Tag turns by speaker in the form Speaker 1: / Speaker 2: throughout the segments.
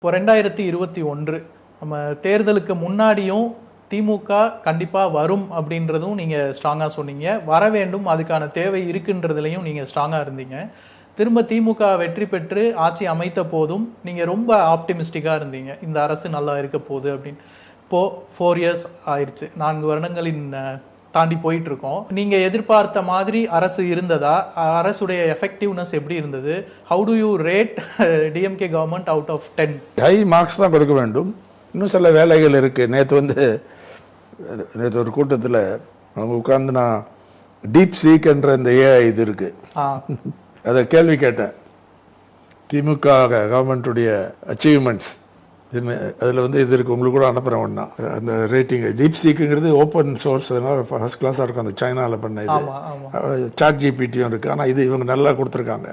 Speaker 1: இப்போ ரெண்டாயிரத்தி இருபத்தி ஒன்று நம்ம தேர்தலுக்கு முன்னாடியும் திமுக கண்டிப்பாக வரும் அப்படின்றதும் நீங்கள் ஸ்ட்ராங்காக சொன்னீங்க. வர வேண்டும் அதுக்கான தேவை இருக்குன்றதுலையும் நீங்கள் ஸ்ட்ராங்காக இருந்தீங்க. திரும்ப திமுக வெற்றி பெற்று ஆட்சி அமைத்த போதும் நீங்கள் ரொம்ப ஆப்டிமிஸ்டிக்காக இருந்தீங்க. இந்த அரசு நல்லா இருக்க போகுது அப்படின்னு. இப்போ ஃபோர் இயர்ஸ் ஆயிடுச்சு நான்கு வருடங்களின் தாண்டி போயிட்டு இருக்கோம் நீங்க எதிர்பார்த்த மாதிரி அரசு இருந்ததா? அரசுடைய எஃபெக்டிவ்னஸ் எப்படி இருந்தது? How do you rate DMK government out of ten
Speaker 2: high marks தான் கொடுக்க வேண்டும். இன்னும் சில வேலைகள் இருக்குது நேற்று வந்து நேற்று ஒரு கூட்டத்தில் அவங்க உட்கார்ந்து நான் டீப் சீக் என்ற இந்த ஏஐ இது இருக்கு. அதை கேள்வி கேட்டேன். திமுக கவர்மெண்ட்டுடைய அச்சீவ்மெண்ட்ஸ் அதில் வந்து இது இருக்கு. உங்களுக்கு கூட அனுப்புகிறேன் ஒன்றா அந்த ரேட்டிங் டீப் சீக்குங்கிறது ஓப்பன் சோர்ஸ் அதனால ஃபர்ஸ்ட் கிளாஸாக இருக்கும் அந்த சைனாவில் பண்ண இது. சாட் ஜிபிடியும் இருக்குது ஆனால் இது இவங்க நல்லா கொடுத்துருக்காங்க.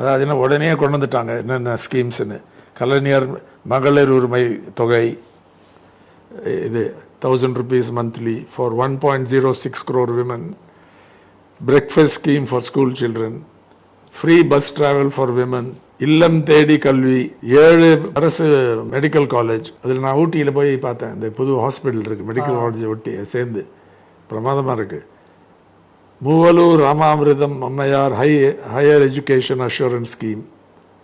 Speaker 2: அதாவது என்ன உடனே கொண்டு வந்துட்டாங்க என்னென்ன ஸ்கீம்ஸ்னு கலைஞர் மகளிர் உரிமை தொகை இது thousand rupees monthly for one point zero six crore women breakfast scheme for school children free bus travel for women இல்லம் தேடி கல்வி. ஏழு அரசு மெடிக்கல் காலேஜ் அதில் நான் ஊட்டியில் போய் பார்த்தேன். இந்த புது ஹாஸ்பிட்டல் இருக்கு. மெடிக்கல் காலேஜ் ஒட்டி சேர்ந்து. பிரமாதமாக இருக்கு. Moovalur Ramamirtham Ammaiyar high higher education assurance scheme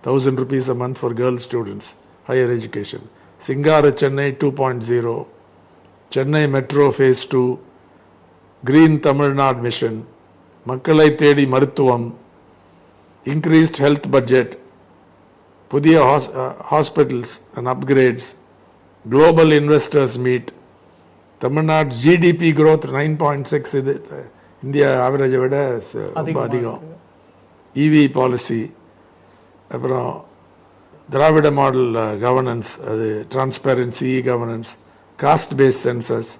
Speaker 2: thousand rupees a month for girl students higher education Singara Chennai two point zero Chennai metro phase two green Tamil Nadu mission மக்களை தேடி மருத்துவம். Increased health budget புதிய hospitals and upgrades global investors meet Tamil Nadu GDP growth nine point six இது India ஆவரேஜை விட ரொம்ப
Speaker 1: அதிகமா
Speaker 2: EV policy அப்புறம் திராவிட மாடல் கவர்னன்ஸ் அது transparency governance caste based census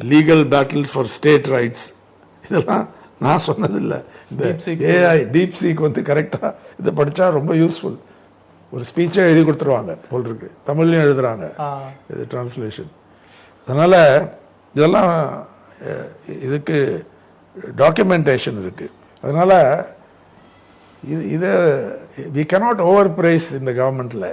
Speaker 2: legal battles for state rights இதெல்லாம் நான் சொன்னதில்லை இந்த ஏஐ டீப் சீக் வந்து கரெக்டாக இதை படித்தா ரொம்ப யூஸ்ஃபுல் ஒரு ஸ்பீச்சே எழுதி கொடுத்துருவாங்க போல் இருக்கு. தமிழ்லையும் எழுதுறாங்க.
Speaker 1: ஆ.
Speaker 2: இது டிரான்ஸ்லேஷன் அதனால் இதெல்லாம் இதுக்கு டாக்குமெண்டேஷன் இருக்கு. அதனால் இது இதை வி cannot ஓவர் பிரைஸ் இந்த கவர்மெண்ட்டில்